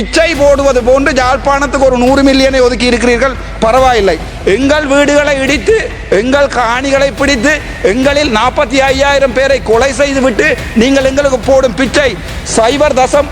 பிச்சை போடுவது போன்று யாழ்ப்பாணத்துக்கு ஒரு நூறு மில்லியனை ஒதுக்கி இருக்கிறீர்கள். பரவாயில்லை. எங்கள் வீடுகளை இடித்து எங்கள் காணிகளை பிடித்து எங்களில் நாற்பத்தி ஐயாயிரம் பேரை கொலை செய்துவிட்டு நீங்கள் எங்களுக்கு போடும் பிச்சை. சைபர் தசம்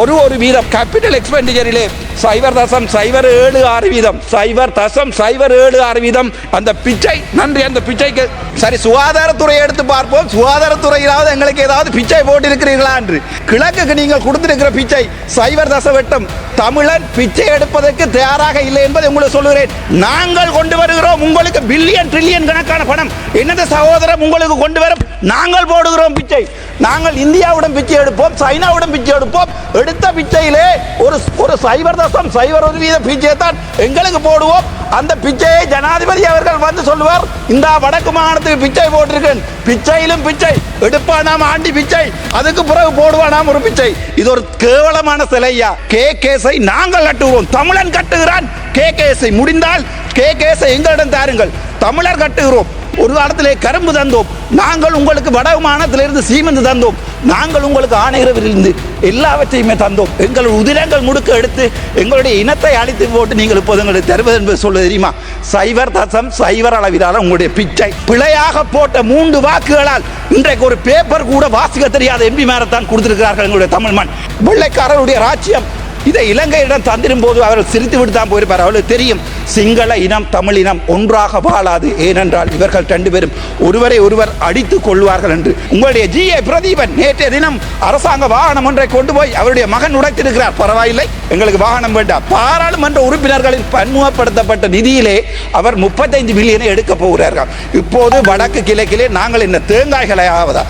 ஒரு ஒரு வீதம். கேபிட்டல் எக்ஸ்பெண்டிச்சரிலே சைபர் தசம் சைபர் ஏழு ஆறு வீதம். சைபர் தசம் சைபர் ஏழு ஆறு வீதம். அந்த பிச்சை நன்றி அந்த பிச்சைக்கு. சரி சுகாதாரத்துறை எடுத்து பார்ப்போம். சுகாதாரத்துறையிலாவது எங்களுக்கு ஏதாவது பிச்சை போட்டிருக்கிறீர்களா என்று. கிழக்குக்கு நீங்கள் கொடுத்திருக்கிற பிச்சை சைபர் தச வெட்டம். தமிழன் பிச்சை எடுப்பதற்கு தயாராக இல்லை என்பதை உங்களுக்கு சொல்கிறேன் நாங்கள் கொண்டு வருகிறோம் உங்களுக்கு பில்லியன் ட்ரில்லியன் கணக்கான பணம். என்னது சகோதரம் உங்களுக்கு கொண்டு வர நாங்கள் போடுகிறோம் பிச்சை. நாங்கள் இந்தியாவுடன் பிச்சை எடுப்போம் சைனாவுடன் பிச்சை எடுப்போம். எடுத்த பிச்சையிலே ஒரு ஒரு சைபர் தசம் சைபர் ஒரு வீத பிச்சையை தான் எங்களுக்கு போடுவோம். அந்த பிச்சையை ஜனாதிபதி அவர்கள் வந்து சொல்லுவார் இந்த வடக்கு மாகாணத்துக்கு பிச்சை போட்டிருக்கேன். பிச்சையிலும் பிச்சை. எடுப்பா நாம் ஆண்டி பிச்சை. அதுக்கு பிறகு போடுவானாம் ஒரு பிச்சை. இது ஒரு கேவலமான சிலையா? கே கேஸை நாங்கள் கட்டுகிறோம் தமிழன் கட்டுகிறான். கே கேஸை முடிந்தால் கே கேஸை எங்களிடம் தாருங்கள். தமிழர் கட்டுகிறோம். ஒரு காலத்திலே கரும்பு தந்தோம். நாங்கள் உங்களுக்கு வடமானத்திலிருந்து மாநிலத்திலிருந்து சீமெந்து தந்தோம். நாங்கள் உங்களுக்கு ஆணையிறவிலிருந்து எல்லாவற்றையுமே தந்தோம். எங்கள் உதிரங்கள் முடுக்க எடுத்து எங்களுடைய இனத்தை அழித்து போட்டு நீங்கள் இப்போது எங்களுக்கு தருவது என்பது சொல்ல தெரியுமா? சைவர் தசம் சைவர் அளவிலான உங்களுடைய பிச்சை. பிழையாக போட்ட மூன்று வாக்குகளால் இன்றைக்கு ஒரு பேப்பர் கூட வாசிக்க தெரியாத எம்பி மேரத்தான் கொடுத்திருக்கிறார்கள் எங்களுடைய தமிழ் மண். வெள்ளைக்காரருடைய ராஜ்யம் இதை இலங்கையிடம் தந்திரும் போது அவர்கள் சிரித்து விட்டு தான் போயிருப்பார். அவர்களுக்கு தெரியும் சிங்கள இனம் தமிழ் இனம் ஒன்றாக வாழாது. ஏனென்றால் இவர்கள் ரெண்டு பேரும் ஒருவரை ஒருவர் அடித்துக் கொள்வார்கள் என்று. உங்களுடைய ஜி ஏ பிரதீபன் நேற்றைய தினம் அரசாங்க வாகனம் ஒன்றை கொண்டு போய் அவருடைய மகன் உடைத்திருக்கிறார். பரவாயில்லை எங்களுக்கு வாகனம் வேண்டாம். பாராளுமன்ற உறுப்பினர்களின் பன்முகப்படுத்தப்பட்ட நிதியிலே அவர் முப்பத்தைந்து மில்லியனை எடுக்க போகிறார்கள். இப்போது வடக்கு கிழக்கிலே நாங்கள் என்ன தேங்காய்களை ஆவதா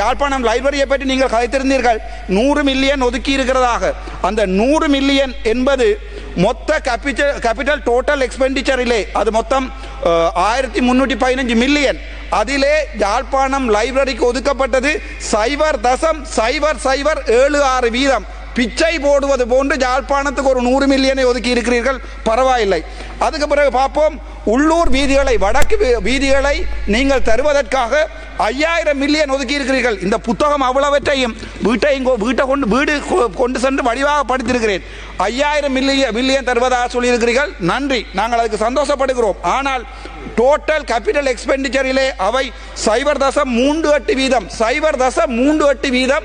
யாழ்ப்பாணம் லைப்ரரியை பற்றி நீங்கள் கதைத்திருந்தீர்கள். நூறு மில்லியன் ஒதுக்கி இருக்கிறதாக. அந்த நூறு மில்லியன் என்பது மொத்த கேபிட்டல் கேபிட்டல் டோட்டல் எக்ஸ்பெண்டிச்சரிலே அது மொத்தம் ஆயிரத்தி முன்னூற்றி பதினஞ்சு மில்லியன். அதிலே யாழ்ப்பாணம் லைப்ரரிக்கு ஒதுக்கப்பட்டது சைபர் தசம் சைபர் சைபர் ஏழு ஆறு வீதம். பிச்சை போடுவது போன்று யாழ்ப்பாணத்துக்கு ஒரு நூறு மில்லியனை ஒதுக்கி இருக்கிறீர்கள். பரவாயில்லை. அதுக்கு பிறகு பார்ப்போம். உள்ளூர் வீதிகளை வடக்கு வீதிகளை நீங்கள் தருவதற்காக ஐயாயிரம் மில்லியன் ஒதுக்கி இருக்கிறீர்கள் இந்த புத்தகம் அவ்வளவற்றையும் வீட்டையும் வீட்டை கொண்டு வீடு கொ- கொண்டு சென்று வடிவாக படித்திருக்கிறேன். ஐயாயிரம் மில்லியன் மில்லியன் தருவதாக சொல்லியிருக்கிறீர்கள். நன்றி. நாங்கள் அதுக்கு சந்தோஷப்படுகிறோம். ஆனால் டோட்டல் கேபிட்டல் எக்ஸ்பெண்டிச்சரிலே அவை சைபர் தசம் மூன்று எட்டு வீதம். சைபர் தசம் மூன்று எட்டு வீதம்.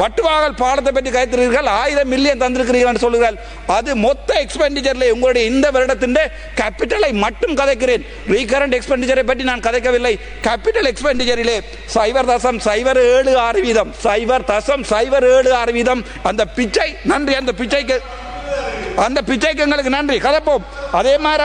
வட்டுவாகல் பாலத்தை பற்றி கைத்திருக்கிறீர்கள் ஆயிரம் மில்லியன் தந்திருக்கிறீர்கள் என்று அது மொத்த எக்ஸ்பெண்டிச்சரில் உங்களுடைய இந்த வருடத்தின் கேபிட்டலை மட்டும் கதைக்கிறேன். ரீகரண்ட் எக்ஸ்பெண்டிச்சரை பற்றி நான் கதைக்கவில்லை. கேபிட்டல் எக்ஸ்பெண்டிச்சரிலே சைவர் தசம் சைவர் ஏழு ஆறு வீதம். சைவர் தசம் சைவர் ஏழு ஆறு வீதம். அந்த பிச்சை நன்றி. அந்த பிச்சைக்கு அந்த பிச்சைக்கு எங்களுக்கு நன்றி. கதைப்போம். அதே மாதிரி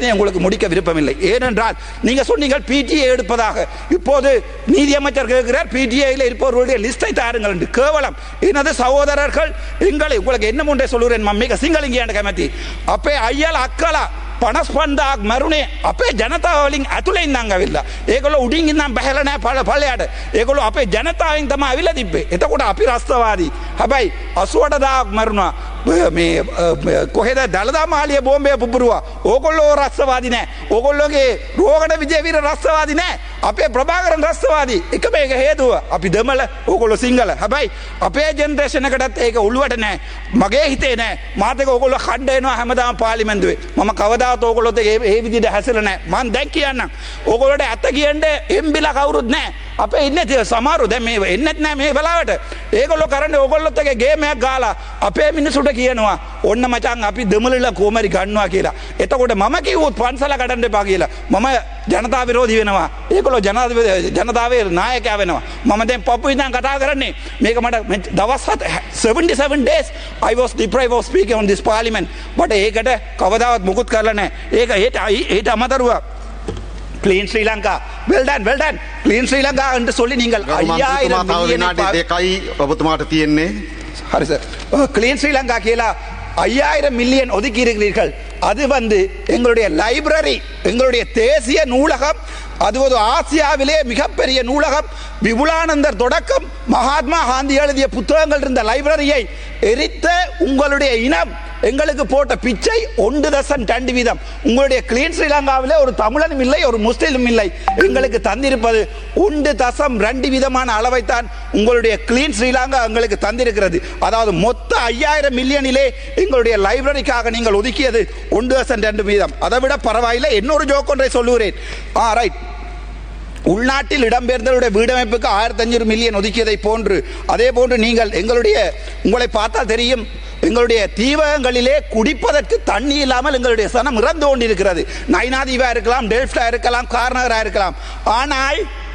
வாக்கினை உங்களுக்கு முடிக்க விருப்பமில்லை. ஏனென்றால் நீங்கள் சொன்னீங்கள் பிடிஏ எடுப்பதாக. இப்போது நீதியமைச்சர் கேட்கிறார் பிடிஏயில் இருப்பவர்களுடைய லிஸ்டை தாருங்கள் என்று. கேவலம். எனது சகோதரர்கள் எங்களை உங்களுக்கு என்ன ஒன்றை சொல்கிறேன் மம்மிக சிங்களிங்க கமத்தி. அப்பே ஐயல் அக்கலா பணஸ்பந்தா மருணே. அப்பே ஜனதாவலிங் ಜನತಾ ಅವಲಿಂಗ್ ಅತುಲೆ ಇಂದಂಗವಿಲ್ಲ ಏಗಲು ಉಡಿಂಗಿಂದ ಬಹಳನೆ ಪಳ ಪಳ್ಯಾಡ ಏಗಲು ಅಪೆ ಜನತಾ ಇಂತಮ ಅವಿಲ್ಲದಿಬ್ಬೆ ಎತ ಕೂಡ ಅಪಿರಾಸ್ತವಾದಿ හැබැයි අසුවටදාක් මරුණා. මේ කොහෙද දළදා මාලිය බෝම්බය පුපුරුවා? ඕකොල්ලෝ රස්සවාදි නෑ. ඕකොල්ලොගේ රෝගට විජයවිර රස්සවාදි නෑ. අපේ ප්‍රභාකරන් රස්සවාදී. එක මේක හේතුව. අපි දෙමල ඕකොල්ලො සිංහල. හැබැයි අපේ ජෙන්රේෂණකටත් ඒක උළුවට නෑ. මගේ හිතේ නෑ. මාතක ඔකොල්ල කණ්ඩයනවා හැමදාම පාලිමෙන්දුවේ මම කවදාත් ඕකොලොත් ඒ ඒ විදිහට හැසිරෙන්නේ නැහැ මම දැන් කියන්නම්. ඕගොල්ලෝට ඇත්ත කියන්න එම්බිලා කවුරුත් නැහැ අපේ ඉන්නේ තිය සමහරු දැන් මේ එන්නෙත් නැහැ මේ වෙලාවට. ඒගොල්ලෝ කරන්නේ ඕගොල්ලොත් එක ගේම් එකක් ගාලා අපේ මිනිසුන්ට කියනවා ඔන්න මචං අපි දෙමළල කොමරි ගන්නවා කියලා. එතකොට මම කිව්වොත් පන්සල කඩන්න එපා කියලා. මම ජනතා විරෝධී වෙනවා. ඒගොල්ලෝ ජනාධිපති ජනතාවේ නායකයා වෙනවා. මම දැන් පපු ඉඳන් කතා කරන්නේ මේක මට මෙ- දවස් හත 77 days I was deprived of speaking on this parliament. but ඒකට කවදාවත් මුකුත් කරලා නැහැ ඒක ඒට ඒට අමතරුව clean Sri Lanka well done well done clean Sri Lanka என்று சொல்லி நீங்கள் ගරු ஐயாயிரம் මන්ත්‍රීතුමා තව மில்லியனை විනාඩි පා- දෙකයි ඔබතුමාට තියෙන්නේ හරි சார் க்ளீன் ஸ்ரீலங்கா කියලා ஐயாயிரம் மில்லியன் ஒதுக்கி இருக்கிறீர்கள் அது வந்து எங்களுடைய லைப்ரரி எங்களுடைய தேசிய நூலகம் அது ஒரு ஆசியாவிலே மிகப்பெரிய நூலகம் விபுலானந்தர் தொடக்கம் மகாத்மா காந்தி எழுதிய புத்தகங்கள் இருந்த லைப்ரரியை எரித்த உங்களுடைய இனம் எங்களுக்கு போட்ட பிச்சை ஒன்று தசன் ரெண்டு வீதம். உங்களுடைய கிளீன் ஸ்ரீலங்காவில் ஒரு தமிழனும் இல்லை ஒரு முஸ்லீமும் இல்லை. எங்களுக்கு தந்திருப்பது ஒன்று தசம் ரெண்டு விதமான அளவைத்தான் உங்களுடைய கிளீன் ஸ்ரீலங்கா எங்களுக்கு தந்திருக்கிறது. அதாவது மொத்த ஐயாயிரம் மில்லியனிலே எங்களுடைய லைப்ரரிக்காக நீங்கள் ஒதுக்கியது ஒன்று தசம் ரெண்டு வீதம். அதை விட பரவாயில்லை இன்னொரு ஜோக் ஒன்றை சொல்லுகிறேன். ஆ ரைட் உள்நாட்டில் இடம்பெயர்ந்தவருடைய வீடமைப்புக்கு ஆயிரத்தி அஞ்சூறு மில்லியன் ஒதுக்கியதை போன்று அதே போன்று நீங்கள் எங்களுடைய உங்களை பார்த்தால் தெரியும் எங்களுடைய தீவகங்களிலே குடிப்பதற்கு தண்ணி இல்லாமல் எங்களுடைய சனம் இறந்து கொண்டிருக்கிறது. நைனாதீவா இருக்கலாம் டெல்ஃப்டா இருக்கலாம் கார்னகரா இருக்கலாம். ஆனால்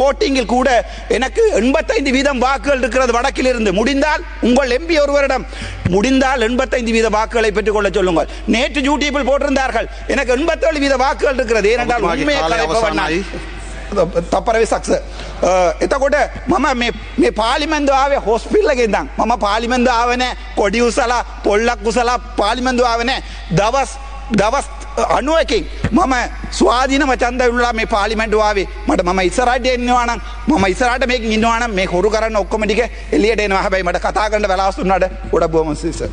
ஓட்டிங்கில் கூட எனக்கு எண்பத்தைந்து வீதம் வாக்குகள் இருக்கிறது வடக்கில் இருந்து முடிந்தால் உங்கள் எம்பி ஒருவரிடம் முடிந்தால் எண்பத்தைந்து வீத வாக்குகளை பெற்றுக்கொள்ள சொல்லுங்கள் நேற்று யூடியூபில் போட்டிருந்தார்கள் எனக்கு எண்பத்தேழு வீத வாக்குகள் இருக்கிறது ஏனென்றால் ඔබතුමාගේ உண்மையை කාලය கலைப்பவன் நான். අවසානයි. තපරවි සක්ස එතකොට මම මේ මේ පාලිමෙන්දුවාවේ හොස්පිල්ලක ඉදම් මම පාලිමෙන්ද ආවනෑ කොඩි උසලා පොල්ලක් උසලා පාලිමෙන්දු ආවනෑ දවස් දවස් අනුවකින් මම ස්වාධීනම චන්ද විල්ලා මේ පාලිමෙන්ටුවාවේ මට මම ඉස්සරට එන්නවානම් මම ඉස්සරට මේක ඉන්නවානම් මේ හොරු කරන්න ඔක්කොමටික එලියට එනවා. හැබැයි මට කතා කරන්න වෙලාස්තුන්නට ගොඩ බෝමසිස